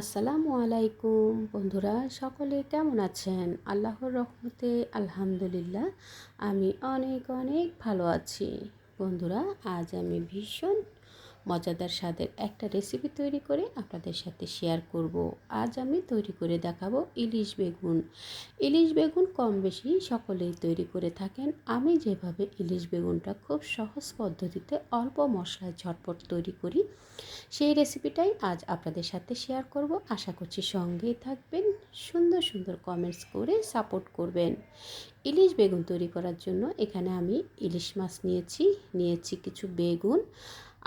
আসসালামু আলাইকুম। বন্ধুরা, সকলে কেমন আছেন? আল্লাহর রহমতে আলহামদুলিল্লাহ, আমি অনেক অনেক ভালো আছি। বন্ধুরা, আজ আমি ভীষণ মজাদার স্বাদের একটা রেসিপি তৈরি করে আপনাদের সাথে শেয়ার করব। আজ আমি তৈরি করে দেখাবো ইলিশ বেগুন। ইলিশ বেগুন কম বেশি সকলেই তৈরি করে থাকেন। আমি যেভাবে ইলিশ বেগুনটা খুব সহজ পদ্ধতিতে অল্প মশলায় ঝটপট তৈরি করি, সেই রেসিপিটাই আজ আপনাদের সাথে শেয়ার করব। আশা করছি সঙ্গেই থাকবেন, সুন্দর সুন্দর কমেন্টস করে সাপোর্ট করবেন। ইলিশ বেগুন তৈরি করার জন্য এখানে আমি ইলিশ মাছ নিয়েছি নিয়েছি কিছু বেগুন।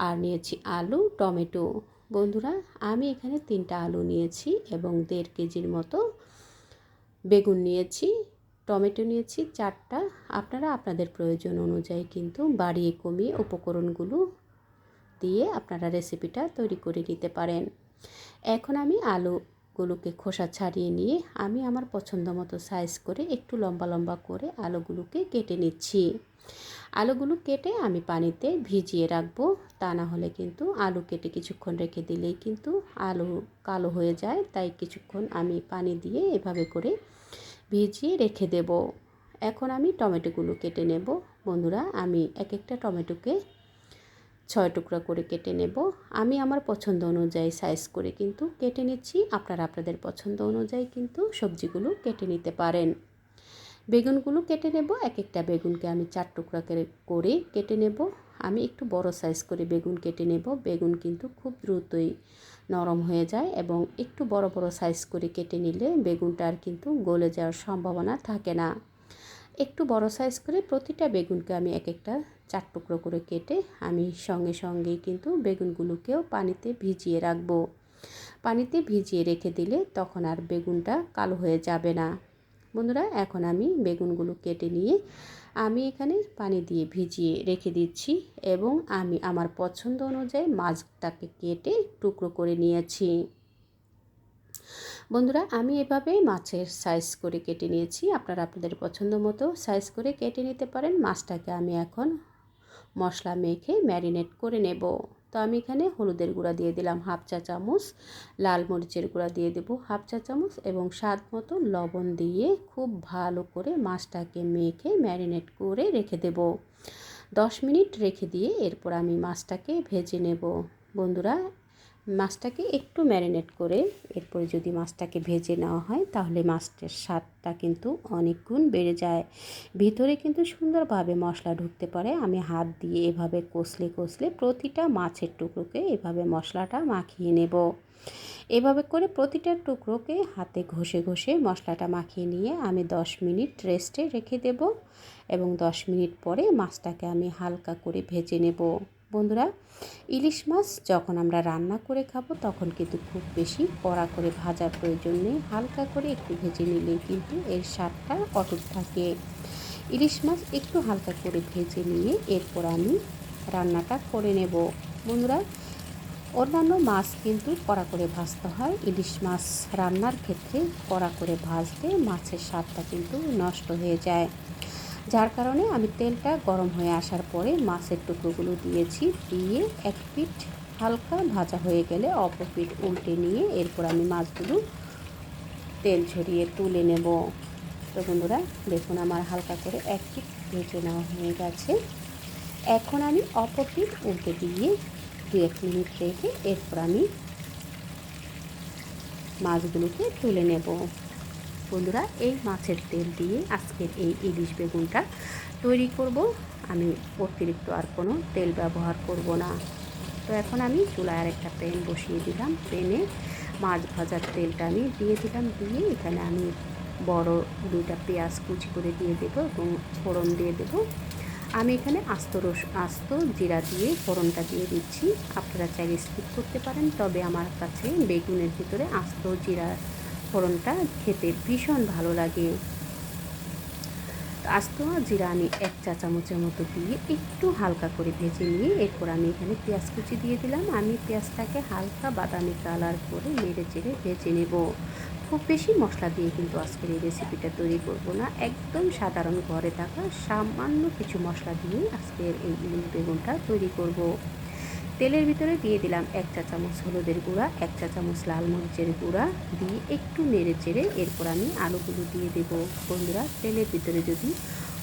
আর নিয়েছি আলু, টমেটো। বন্ধুরা, আমি এখানে তিনটা আলু নিয়েছি এবং দেড় কেজির মতো বেগুন নিয়েছি, টমেটো নিয়েছি চারটা। আপনারা আপনাদের প্রয়োজন অনুযায়ী কিন্তু বাড়িয়ে কমিয়ে উপকরণগুলো দিয়ে আপনারা রেসিপিটা তৈরি করে নিতে পারেন। এখন আমি আলুগুলোকে খোসা ছাড়িয়ে নিয়ে আমি আমার পছন্দ মতো সাইজ করে একটু লম্বা লম্বা করে আলুগুলোকে কেটে নিচ্ছি। আলুগুলো কেটে আমি পানিতে ভিজিয়ে রাখব। তা না হলে কিন্তু আলু কেটে কিছুক্ষণ রেখে দিলেই কিন্তু আলু কালো হয়ে যায়। তাই কিছুক্ষণ আমি পানি দিয়ে এভাবে করে ভিজিয়ে রেখে দেব। এখন আমি টমেটোগুলো কেটে নেব। বন্ধুরা, আমি এক একটা টমেটোকে ছয় টুকরা করে কেটে নেব। আমি আমার পছন্দ অনুযায়ী সাইজ করে কিন্তু কেটে নিচ্ছি। আপনারা আপনাদের পছন্দ অনুযায়ী কিন্তু সবজিগুলো কেটে নিতে পারেন। বেগুনগুলো কেটে নেব এক একটা বেগুনকে আমি চার টুকরা করে কেটে নেব। আমি একটু বড় সাইজ করে বেগুন কেটে নেব। বেগুন কিন্তু খুব দ্রুতই নরম হয়ে যায় এবং একটু বড় বড় সাইজ করে কেটে নিলে বেগুনটা আর কিন্তু গলে যাওয়ার সম্ভাবনা থাকে না। একটু বড় সাইজ করে প্রতিটা বেগুনকে আমি এক একটা চার টুকরো করে কেটে আমি সঙ্গে সঙ্গেই কিন্তু বেগুনগুলোকেও পানিতে ভিজিয়ে রাখব। পানিতে ভিজিয়ে রেখে দিলে তখন আর বেগুনটা কালো হয়ে যাবে না। বন্ধুরা, এখন আমি বেগুনগুলো কেটে নিয়ে আমি এখানে পানি দিয়ে ভিজিয়ে রেখে দিচ্ছি এবং আমি আমার পছন্দ অনুযায়ী মাছটাকে কেটে টুকরো করে নিয়েছি। বন্ধুরা, আমি এভাবে মাছের সাইজ করে কেটে নিয়েছি। আপনারা আপনাদের পছন্দ মতো সাইজ করে কেটে নিতে পারেন। মাছটাকে আমি এখন মশলা মেখে ম্যারিনেট করে নেব। তো আমি এখানে হলুদের গুঁড়া দিয়ে দিলাম হাফ চা চামচ, লাল মরিচের গুঁড়া দিয়ে দেবো হাফ চা চামচ এবং স্বাদ মতো লবণ দিয়ে খুব ভালো করে মাছটাকে মেখে ম্যারিনেট করে রেখে দেব। দশ মিনিট রেখে দিয়ে এরপর আমি মাছটাকে ভেজে নেব। বন্ধুরা মাছটাকে একটু ম্যারিনেট করে এরপরে যদি মাছটাকে ভেজে নেওয়া হয়, তাহলে মাছটার স্বাদটা কিন্তু অনেক গুণ বেড়ে যায়। ভিতরে কিন্তু সুন্দরভাবে মশলা ঢুকতে পারে। আমি হাত দিয়ে এভাবে কষলে কষলে প্রতিটা মাছের টুকরোকে এভাবে মশলাটা মাখিয়ে নেব। এভাবে করে প্রতিটা টুকরোকে হাতে ঘষে ঘষে মশলাটা মাখিয়ে নিয়ে আমি দশ মিনিট রেস্টে রেখে দেব এবং দশ মিনিট পরে মাছটাকে আমি হালকা করে ভেজে নেব। বন্ধুরা, ইলিশ মাছ যখন আমরা রান্না করে খাব, তখন কিন্তু খুব বেশি কড়া করে ভাজার প্রয়োজন নেই। হালকা করে একটু ভেজে নিলেই কিন্তু এর স্বাদটা অটুট থাকে। ইলিশ মাছ একটু হালকা করে ভেজে নিয়ে এরপর আমি রান্নাটা করে নেব। বন্ধুরা, অন্যান্য মাছ কিন্তু কড়া করে ভাজতে হয়। ইলিশ মাছ রান্নার ক্ষেত্রে কড়া করে ভাজতে মাছের স্বাদটা কিন্তু নষ্ট হয়ে যায়। যার কারণে আমি তেলটা গরম হয়ে আসার পরে মাছের টুকরোগুলো দিয়েছি, দিয়ে এক পিঠ হালকা ভাজা হয়ে গেলে অপর পিঠ উল্টে নিয়ে এরপর আমি মাছগুলো তেল ঝরিয়ে তুলে নেব। তো বন্ধুরা, দেখুন আমার হালকা করে এক পিঠ ভেজে নেওয়া হয়ে গেছে। এখন আমি অপর পিঠ উল্টে দিয়ে দু এক মিনিট রেখে এরপর আমি মাছগুলোকে তুলে নেব। বন্ধুরা, এই মাছের তেল দিয়ে আজকের এই ইলিশ বেগুনটা তৈরি করব। আমি অতিরিক্ত আর কোনো তেল ব্যবহার করব না। তো এখন আমি চুলায় আর একটা প্যান বসিয়ে দিলাম। প্যানে মাছ ভাজার তেলটা আমি দিয়ে দিলাম। দিয়ে এখানে আমি বড় দুইটা পেঁয়াজ কুচি করে দিয়ে দেবো এবং ফোড়ন দিয়ে দেবো। আমি এখানে আস্ত রস, আস্ত জিরা দিয়ে ফোড়নটা দিয়ে দিচ্ছি। আপনারা চাইলে স্কিপ করতে পারেন, তবে আমার কাছে বেগুনের ভিতরে আস্ত জিরা ফোড়নটা খেতে ভীষণ ভালো লাগে। আস্ত জিরা আমি এক চা চামচের মতো দিয়ে একটু হালকা করে ভেজে নিয়ে এরপর আমি এখানে পেঁয়াজ কুচি দিয়ে দিলাম। আমি পেঁয়াজটাকে হালকা বাদামি কালার করে নেড়ে চেড়ে ভেজে নেব। খুব বেশি মশলা দিয়ে কিন্তু আজকের এই রেসিপিটা তৈরি করব না। একদম সাধারণ ঘরে থাকা সামান্য কিছু মশলা দিয়ে আজকের এই ইলিশ বেগুনটা তৈরি করব। তেলের ভিতরে দিয়ে দিলাম এক চা চামচ হলুদের গুঁড়া, এক চা চামচ লাল মরিচের গুঁড়া, দিয়ে একটু নেড়ে চেড়ে এরপর আমি আলুগুলো দিয়ে দেব। বন্ধুরা, তেলের ভিতরে যদি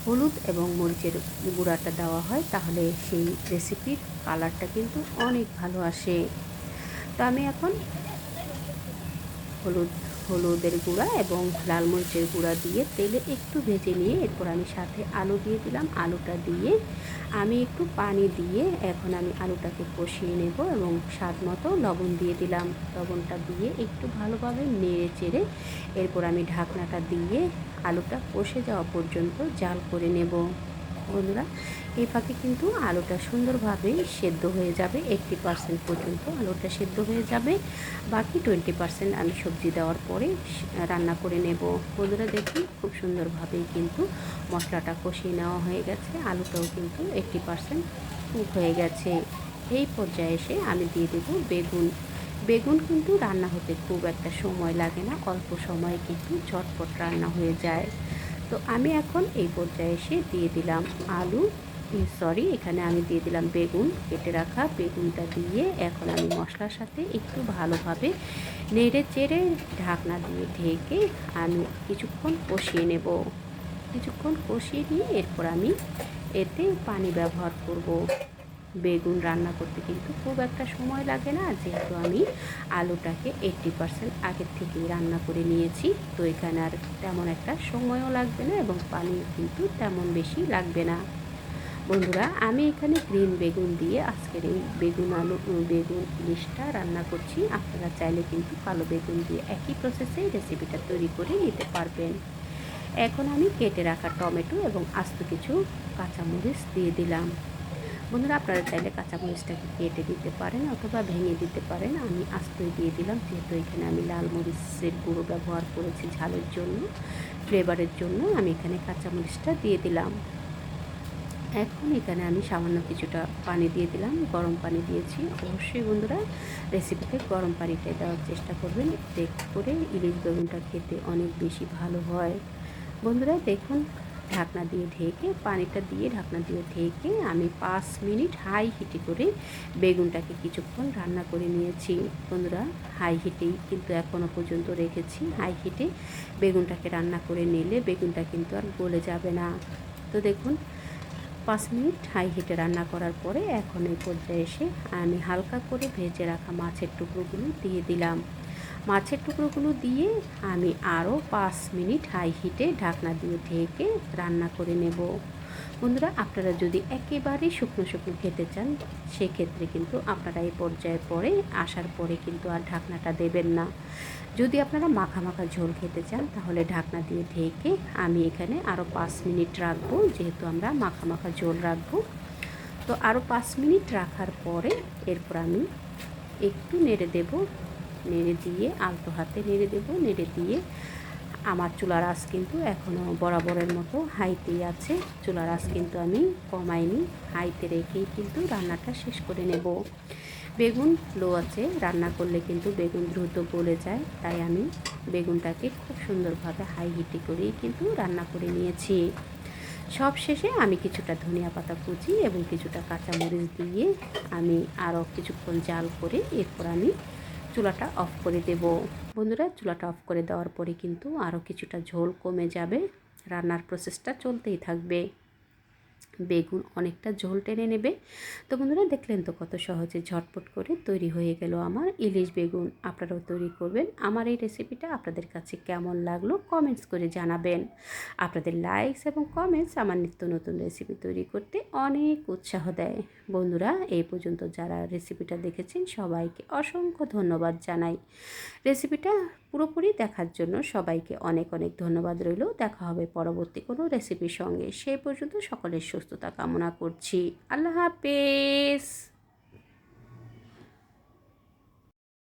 হলুদ এবং মরিচের গুঁড়াটা দেওয়া হয়, তাহলে সেই রেসিপির কালারটা কিন্তু অনেক ভালো আসে। তো আমি এখন হলুদ হলুদের গুঁড়া এবং লাল মরিচের গুঁড়া দিয়ে তেলে একটু ভেজে নিয়ে এরপর আমি সাথে আলু দিয়ে দিলাম। আলুটা দিয়ে আমি একটু পানি দিয়ে এখন আমি আলুটাকে কষিয়ে নেব এবং স্বাদ মতো লবণ দিয়ে দিলাম। লবণটা দিয়ে একটু ভালোভাবে নেড়ে চেড়ে এরপর আমি ঢাকনাটা দিয়ে আলুটা কষে যাওয়া পর্যন্ত জাল করে নেব। বন্ধুরা এই ফাঁকে কিন্তু আলুটা সুন্দরভাবে সেদ্ধ হয়ে যাবে এইটটি পার্সেন্ট পর্যন্ত আলুটা সেদ্ধ হয়ে যাবে। বাকি টোয়েন্টি পার্সেন্ট আমি সবজি দেওয়ার পরে রান্না করে নেব। বন্ধুরা দেখি, খুব সুন্দরভাবেই কিন্তু মশলাটা কষিয়ে নেওয়া হয়ে গেছে। আলুটাও কিন্তু এইটটি পার্সেন্ট কুক হয়ে গেছে। এই পর্যায়ে এসে আমি দিয়ে দেব বেগুন। বেগুন কিন্তু রান্না হতে খুব একটা সময় লাগে না, অল্প সময়ে কিন্তু ঝটপট রান্না হয়ে যায়। তো আমি এখন এই পর্যায়ে এসে দিয়ে দিলাম আলু। সরি, এখানে আমি দিয়ে দিলাম বেগুন, কেটে রাখা বেগুনটা দিয়ে এখন আমি মশলার সাথে একটু ভালোভাবে নেড়ে চেড়ে ঢাকনা দিয়ে ঢেকে আমি কিছুক্ষণ কষিয়ে নেব। কিছুক্ষণ কষিয়ে নিয়ে এরপর আমি এতে পানি ব্যবহার করব। বেগুন রান্না করতে কিন্তু খুব একটা সময় লাগে না, যেহেতু আমি আলুটাকে এইট্টি পারসেন্ট আগের থেকেই রান্না করে নিয়েছি। তো এখানে আর তেমন একটা সময়ও লাগবে না এবং পানি কিন্তু তেমন বেশি লাগবে না। বন্ধুরা, আমি এখানে গ্রিন বেগুন দিয়ে আজকের এই বেগুন আলু বেগুন ইলিশটা রান্না করছি। আপনারা চাইলে কিন্তু কালো বেগুন দিয়ে একই প্রসেসে রেসিপিটা তৈরি করে নিতে পারবেন। এখন আমি কেটে রাখা টমেটো এবং আস্ত কিছু কাঁচামরিচ দিয়ে দিলাম। বন্ধুরা, আপনারা চাইলে কাঁচামরিচটাকে কেটে দিতে পারেন অথবা ভেঙে দিতে পারেন। আমি আস্তই দিয়ে দিলাম, যেহেতু এখানে আমি লাল মরিচের গুঁড়ো ব্যবহার করেছি ঝালের জন্য ফ্লেভারের জন্য। আমি এখানে কাঁচামরিচটা দিয়ে দিলাম। এখন এখানে আমি সামান্য কিছুটা পানি দিয়ে দিলাম, গরম পানি দিয়েছি। অবশ্যই বন্ধুরা রেসিপিতে গরম পানিটাই দেওয়ার চেষ্টা করবেন। দেখ করে ইলিশ বেগুনটা খেতে অনেক বেশি ভালো হয়। বন্ধুরা, দেখুন, ঢাকনা দিয়ে ঢেকে, পানিটা দিয়ে ঢাকনা দিয়ে ঢেকে আমি পাঁচ মিনিট হাই হিটে করে বেগুনটাকে কিছুক্ষণ রান্না করে নিয়েছি। বন্ধুরা, হাই হিটেই কিন্তু এখনও পর্যন্ত রেখেছি। হাই হিটে বেগুনটাকে রান্না করে নিলে বেগুনটা কিন্তু আর গলে যাবে না। তো দেখুন পাঁচ মিনিট হাই হিটে রান্না করার পরে এখন এই পর্যায়ে এসে আমি হালকা করে ভেজে রাখা মাছের টুকরোগুলো দিয়ে দিলাম। মাছের টুকরোগুলো দিয়ে আমি আরও পাঁচ মিনিট হাই হিটে ঢাকনা দিয়ে ঢেকে রান্না করে নেব। বন্ধুরা, আপনারা যদি একেবারেই শুকনো শুকনো খেতে চান, সেক্ষেত্রে কিন্তু আপনারা এই পর্যায়ে পরে আসার পরে কিন্তু আর ঢাকনাটা দেবেন না। যদি আপনারা মাখা মাখা ঝোল খেতে চান, তাহলে ঢাকনা দিয়ে ঢেকে আমি এখানে আরও পাঁচ মিনিট রাখব, যেহেতু আমরা মাখা মাখা ঝোল রাখব। তো আরও পাঁচ মিনিট রাখার পরে এরপর আমি একটু নেড়ে দেব, নেড়ে দিয়ে আলতো হাতে নেড়ে দেব, নেড়ে দিয়ে আমার চুলার আঁচ কিন্তু এখনও বরাবরের মতো হাইতেই আছে। চুলার আঁচ কিন্তু আমি কমাইনি, হাইতে রেখেই কিন্তু রান্নাটা শেষ করে নেব। বেগুন লো আছে, রান্না করলে কিন্তু বেগুন দ্রুত গলে যায়, তাই আমি বেগুনটাকে খুব সুন্দরভাবে হাই হিটে করেই কিন্তু রান্না করে নিয়েছি। সব শেষে আমি কিছুটা ধনিয়া পাতা কুচি এবং কিছুটা কাঁচামরিচ দিয়ে আমি আরও কিছুক্ষণ জাল করে এরপর আমি চুলাটা অফ করে দেব। বন্ধুরা, চুলাটা অফ করে দেওয়ার পরে কিন্তু আরও কিছুটা ঝোল কমে যাবে। রান্নার প্রসেসটা চলতেই থাকবে। বেগুন অনেকটা ঝোল টেনে নেবে। তো বন্ধুরা, দেখলেন তো কত সহজে ঝটপট করে তৈরি হয়ে গেল আমার ইলিশ বেগুন। আপনারাও তৈরি করবেন। আমার এই রেসিপিটা আপনাদের কাছে কেমন লাগল কমেন্টস করে জানাবেন। আপনাদের লাইকস এবং কমেন্টস আমার নিত্য নতুন রেসিপি তৈরি করতে অনেক উৎসাহ দেয়। বন্ধুরা, এই পর্যন্ত যারা রেসিপিটা দেখেছেন সবাইকে অসংখ্য ধন্যবাদ জানাই। রেসিপিটা পুরোপুরি দেখার জন্য সবাইকে অনেক অনেক ধন্যবাদ রইল। দেখা হবে পরবর্তী কোনো রেসিপির সঙ্গে। সেই পর্যন্ত সকলের সুস্থতা কামনা করছি। আল্লাহ হাফেজ।